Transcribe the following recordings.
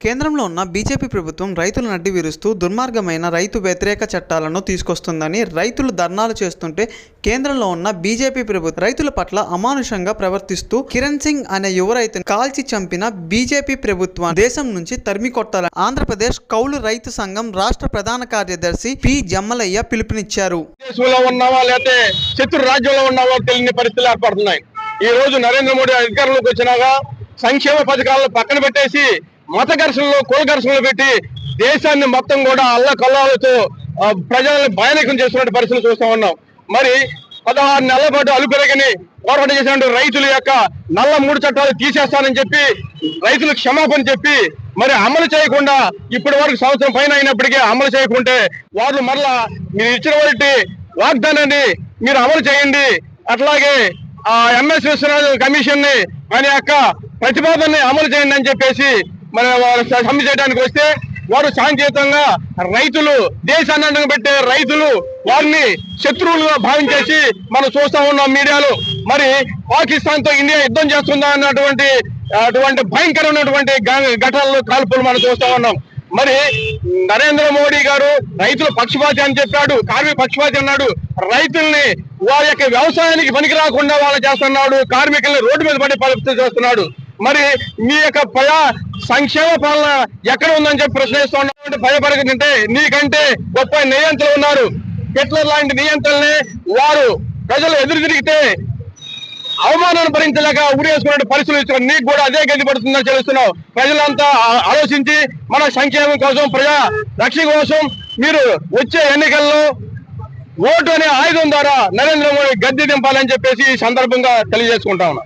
కేంద్రంలో ఉన్న బీజేపీ ప్రభుత్వం రైతులు నడ్డి విరుస్తూ దుర్మార్గమైన రైతు వ్యతిరేక చట్టాలను తీసుకొస్తుందని రైతులు ధర్నాలు చేస్తుంటే కేంద్రంలో ఉన్న బీజేపీ ప్రభుత్వం రైతుల పట్ల అమానుషంగా ప్రవర్తిస్తూ కిరణ్ సింగ్ అనే యువ రైతును కాల్చి చంపిన బీజేపీ ప్రభుత్వం దేశం నుంచి తరిమి కొట్టాలని ఆంధ్రప్రదేశ్ కౌలు రైతు సంఘం రాష్ట్ర ప్రధాన కార్యదర్శి పి జమ్మలయ్య పిలుపునిచ్చారు. ఉన్నావా లేకపోతే శత్రు రాజ్యంలో ఉన్నావా తెలియని పరిస్థితులు ఏర్పడుతున్నాయి. ఈ రోజు నరేంద్ర మోడీ అధికారంలోకి వచ్చినాగా సంక్షేమ పథకాలను పక్కన పెట్టేసి మత ఘర్షణలు కుల ఘర్షణలు పెట్టి దేశాన్ని మొత్తం కూడా అల్ల కల్లాలతో ప్రజలను ప్రజల్ని భయానకం చేస్తున్న పరిస్థితులు చూస్తా ఉన్నాం. మరి పదహారు నెలల పాటు అలుపెరగని పోరాటం చేసినట్టు రైతుల యొక్క నల్ల మూడు చట్టాలు తీసేస్తానని చెప్పి రైతులకు క్షమాపణ చెప్పి మరి అమలు చేయకుండా ఇప్పటి వరకు సంవత్సరం పైన అయినప్పటికీ అమలు చేయకుంటే వాళ్ళు మరలా మీరు ఇచ్చిన వాటి వాగ్దానాన్ని మీరు అమలు చేయండి. అట్లాగే ఆ ఎంఎస్ విశ్వనాథ్ కమిషన్ని ఆయన యొక్క ప్రతిపాదనని అమలు చేయండి అని చెప్పేసి మన వారు సమ్మె చేయడానికి వస్తే వారు సాంకేతికంగా రైతులు దేశాన్ని అడ్డం పెట్టే రైతులు వారిని శత్రువులుగా భావించేసి మనం చూస్తా ఉన్నాం మీడియాలో. మరి పాకిస్తాన్తో ఇండియా యుద్ధం చేస్తుందా అన్నటువంటి అటువంటి భయంకరమైనటువంటి ఘటనలు కాల్పులు మనం చూస్తా ఉన్నాం. మరి నరేంద్ర మోడీ గారు రైతుల పక్షపాతి అని చెప్పాడు కార్మిక పక్షపాతి అన్నాడు. రైతుల్ని వారి యొక్క వ్యవసాయానికి పనికి రాకుండా వాళ్ళు చేస్తున్నాడు కార్మికుల్ని రోడ్డు మీద పడే పరిస్థితి చేస్తున్నాడు. మరి మీ యొక్క ప్రజా సంక్షేమ పాలన ఎక్కడ ఉందని చెప్పి ప్రశ్నిస్తున్నటువంటి భయపడకంటే నీకంటే గొప్ప నియంత్రణ ఉన్నారు. హిట్లర్ లాంటి నియంత్రణని వారు ప్రజలు ఎదురు తిరిగితే అవమానాన్ని భరించలేక ఉరేసుకునే పరిస్థితులు ఇచ్చిన నీకు కూడా అదే గది పడుతుందని తెలుస్తున్నావు ప్రజలంతా ఆలోచించి మన సంక్షేమం కోసం ప్రజా రక్షణ కోసం మీరు వచ్చే ఎన్నికల్లో ఓటు అనే ఆయుధం ద్వారా నరేంద్ర మోడీ గద్దె దింపాలని చెప్పేసి ఈ సందర్భంగా తెలియజేసుకుంటా ఉన్నా.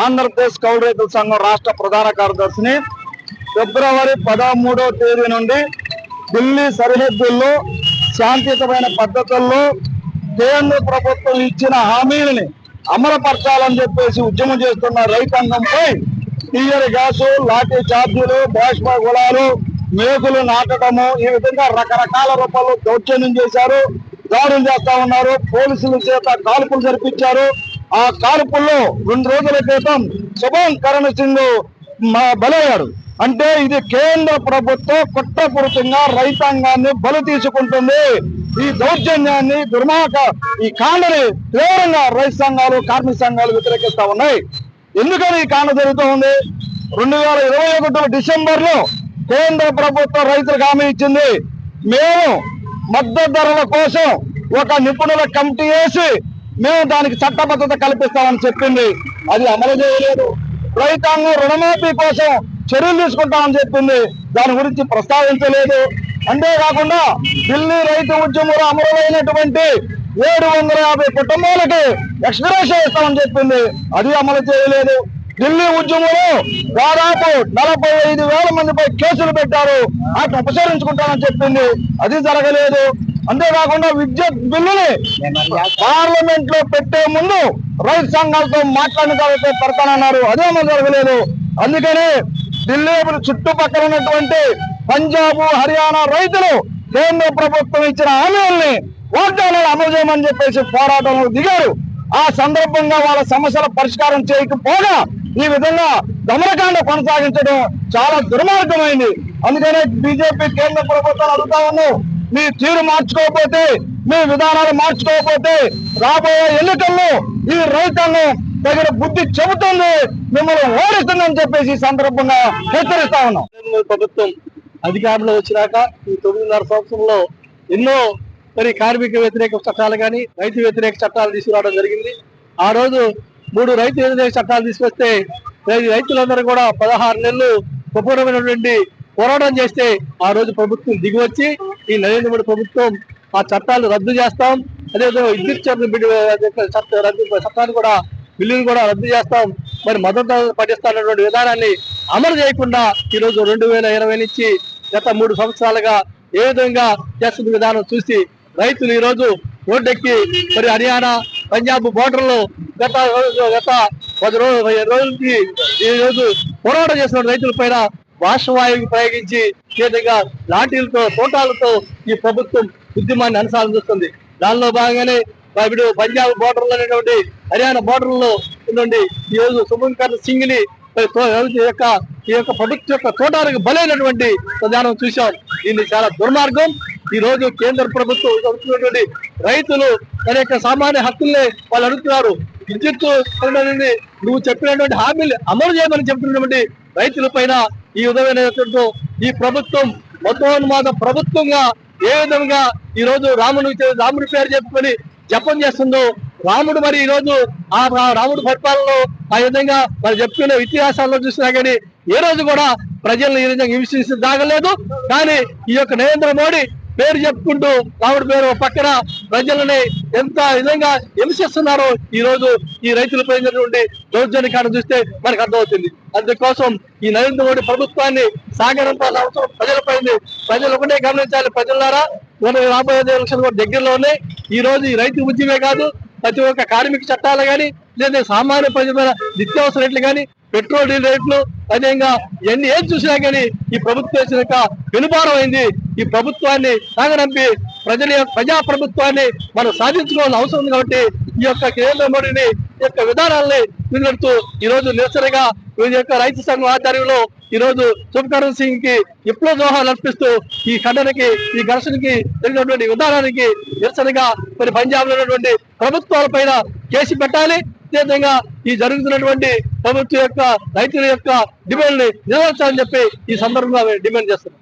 ఆంధ్రప్రదేశ్ కౌలు రైతుల సంఘం రాష్ట్ర ప్రధాన కార్యదర్శిని ఫిబ్రవరి పదమూడవ తేదీ నుండి ఢిల్లీ సరిహద్దుల్లో శాంతియుతమైన పద్ధతుల్లో కేంద్ర ప్రభుత్వం ఇచ్చిన హామీలని అమలుపరచాలని చెప్పేసి ఉద్యమం చేస్తున్న రైతాంగంపై టీయర్ గ్యాసు లాఠీ ఛార్జీలు బాష్ప గుళాలు మేకులు నాటడము ఈ విధంగా రకరకాల రూపాల్లో దౌర్జన్యం చేశారు. దాడులు చేస్తా ఉన్నారు. పోలీసుల చేత కాల్పులు జరిపించారు. ఆ కాల్పుల్లో రెండు రోజుల క్రితం శుభం కరణ్ సింగ్ బలయ్యాడు. అంటే ఇది కేంద్ర ప్రభుత్వం కుట్రపూరితంగా రైతాంగాన్ని బలి తీసుకుంటుంది. ఈ దౌర్జన్యాన్ని దుర్మార్గ ఈ కాండని తీవ్రంగా రైతు సంఘాలు కార్మిక సంఘాలు వ్యతిరేకిస్తా ఉన్నాయి. ఎందుకని ఈ కాండ జరుగుతూ ఉంది? రెండు వేల ఇరవై ఒకటో డిసెంబర్లో కేంద్ర ప్రభుత్వం రైతులకు హామీ ఇచ్చింది. మేము మద్దతు ధరల కోసం ఒక నిపుణుల కమిటీ వేసి మేము దానికి చట్టబద్ధత కల్పిస్తామని చెప్పింది. అది అమలు చేయలేదు. రైతాంగం రుణమాఫీ కోసం చర్యలు తీసుకుంటామని చెప్పింది. దాని గురించి ప్రస్తావించలేదు. అంతేకాకుండా ఢిల్లీ రైతు ఉద్యమంలో అమలుమైనటువంటి ఏడు వందల యాభై కుటుంబాలకి ఎక్స్గ్రేషన్ ఇస్తామని చెప్పింది. అది అమలు చేయలేదు. ఢిల్లీ ఉద్యమంలో దాదాపు నలభై ఐదు వేల మందిపై కేసులు పెట్టారు. వాటిని ఉపసరించుకుంటామని చెప్పింది. అది జరగలేదు. అంతేకాకుండా విద్యుత్ బిల్లుని పార్లమెంట్లో పెట్టే ముందు రైతు సంఘాలతో మాట్లాడిన పెడతానన్నారు. అదే అమలు జరగలేదు. అందుకనే ఢిల్లీ చుట్టుపక్కల ఉన్నటువంటి పంజాబ్ హర్యానా రైతులు కేంద్ర ప్రభుత్వం ఇచ్చిన హామీల్ని వాగ్దానాలు అమలు చేయమని చెప్పేసి పోరాటంలో దిగారు. ఆ సందర్భంగా వాళ్ళ సమస్యల పరిష్కారం చేయకపోగా ఈ విధంగా దమనకాండ కొనసాగించడం చాలా దుర్మార్గమైంది. అందుకనే బీజేపీ కేంద్ర ప్రభుత్వం అడుగుతా ఉన్నాం. మీ తీరు మార్చుకోకపోతే మీ విధానాలు మార్చుకోకపోతే రాబోయే ఎన్నికల్లో ఈ రైతాంగం తగిన బుద్ధి చెబుతుంది మిమ్మల్ని ఓడిస్తుందని చెప్పేసి సందర్భంగా హెచ్చరిస్తా ఉన్నాం. ప్రభుత్వం అధికారంలో వచ్చినాక ఈ తొమ్మిదిన్నర సంవత్సరంలో ఎన్నో మరి కార్మిక వ్యతిరేక చట్టాలు కానీ రైతు వ్యతిరేక చట్టాలు తీసుకురావడం జరిగింది. ఆ రోజు మూడు రైతు వ్యతిరేక చట్టాలు తీసుకొస్తే రైతులందరూ కూడా పదహారు నెలలు కఠోరమైనటువంటి పోరాటం చేస్తే ఆ రోజు ప్రభుత్వం దిగివచ్చి ఈ నరేంద్ర మోడీ ప్రభుత్వం ఆ చట్టాలు రద్దు చేస్తాం. అదేవిధంగా విద్యుత్ చట్టం బిడ్డ- చట్ట రద్దు చట్టాన్ని కూడా బిల్లును కూడా రద్దు చేస్తాం. మరి మద్దతు పాటిస్తానటువంటి విధానాన్ని అమలు చేయకుండా ఈరోజు రెండు వేల ఇరవై నుంచి గత మూడు సంవత్సరాలుగా ఏ విధంగా చేస్తున్న విధానం చూసి రైతులు ఈరోజు రోడ్డెక్కి మరి హర్యానా పంజాబ్ బోర్డర్లో గత రోజు- గత పది రోజు పదిహేను రోజుల ఈ రోజు పోరాటం చేసిన రైతుల పైన వాయువు ప్రయోగించి ఈ విధంగా లాఠీలతో తోటాలతో ఈ ప్రభుత్వం ఉద్యమాన్ని అనుసరిస్తుంది దానిలో భాగంగానే ఇప్పుడు పంజాబ్ బోర్డర్ అనేటువంటి హర్యానా బోర్డర్లో ఉన్నటువంటి ఈ రోజు శుభంకర్ సింగ్ని యొక్క ఈ యొక్క ప్రభుత్వ యొక్క తోటాలకు బలైనటువంటి ప్రధానం చూశాం. దీన్ని చాలా దుర్మార్గం. ఈ రోజు కేంద్ర ప్రభుత్వం అడుగుతున్నటువంటి రైతులు అనేక యొక్క సామాన్య హక్కుల్ని వాళ్ళు అడుగుతున్నారు. విద్యుత్ నువ్వు చెప్పినటువంటి హామీలు అమలు చేయమని చెప్తున్నటువంటి రైతుల పైన ఈ విధమైనటువంటి ఈ ప్రభుత్వం మతోన్మాద ప్రభుత్వంగా ఏ విధంగా ఈ రోజు రాముడు రాముడి పేరు చెప్పుకొని జపం చేస్తుందో రాముడు మరి ఈ రోజు ఆ ఆ రాముడు పరిపాలనలో ఆ విధంగా మరి చెప్పుకునే ఇతిహాసాల్లో చూసినా కానీ ఏ రోజు కూడా ప్రజలను ఈ విధంగా హింసించి దాగలేదు. కానీ ఈ యొక్క నరేంద్ర మోడీ పేరు చెప్పుకుంటూ ఆవిడ పేరు పక్కన ప్రజలని ఎంత విధంగా హింసిస్తున్నారో ఈ రోజు ఈ రైతుల పైనటువంటి దౌర్జన్యకాన్ని చూస్తే మనకు అర్థమవుతుంది. అందుకోసం ఈ నరేంద్ర మోడీ ప్రభుత్వాన్ని సాగనంపాల్సిన అవసరం ప్రజలపై ప్రజలు ఒకటే గమనించాలి ప్రజలారా. మన రాబోయే ఎలక్షన్ కూడా దగ్గరలో ఈ రోజు ఈ రైతు ఉద్యమే కాదు ప్రతి ఒక్క కార్మిక చట్టాలు కానీ లేదా సామాన్య ప్రజల నిత్యావసర రేట్లు కానీ పెట్రోల్ డీజిల్ రేట్లు అదేవిధంగా ఎన్ని ఏం చూసినా కానీ ఈ ప్రభుత్వం చేసిన వెనుబారం అయింది ఈ ప్రభుత్వాన్ని సాగనంపి ప్రజల యొక్క ప్రజా ప్రభుత్వాన్ని మనం సాధించుకోవాల్సిన అవసరం ఉంది కాబట్టి ఈ యొక్క కేంద్ర మోడీని ఈ యొక్క విధానాలని పిలుపుతూ ఈ రోజు నిరసనగా వీరి యొక్క రైతు సంఘం ఆధ్వర్యంలో ఈ రోజు శుభకరణ్ సింగ్కి విప్లవ దోహాలు అర్పిస్తూ ఈ ఖండనకి ఈ ఘర్షణకి జరిగినటువంటి విధానానికి నిరసనగా మరి పంజాబ్లో ఉన్నటువంటి ప్రభుత్వాల పైన కేసు పెట్టాలి. ప్రత్యేకంగా ఈ జరుగుతున్నటువంటి ప్రభుత్వం యొక్క రైతుల యొక్క డిమాండ్ని నెరవేర్చాలని చెప్పి ఈ సందర్భంగా డిమాండ్ చేస్తున్నాం.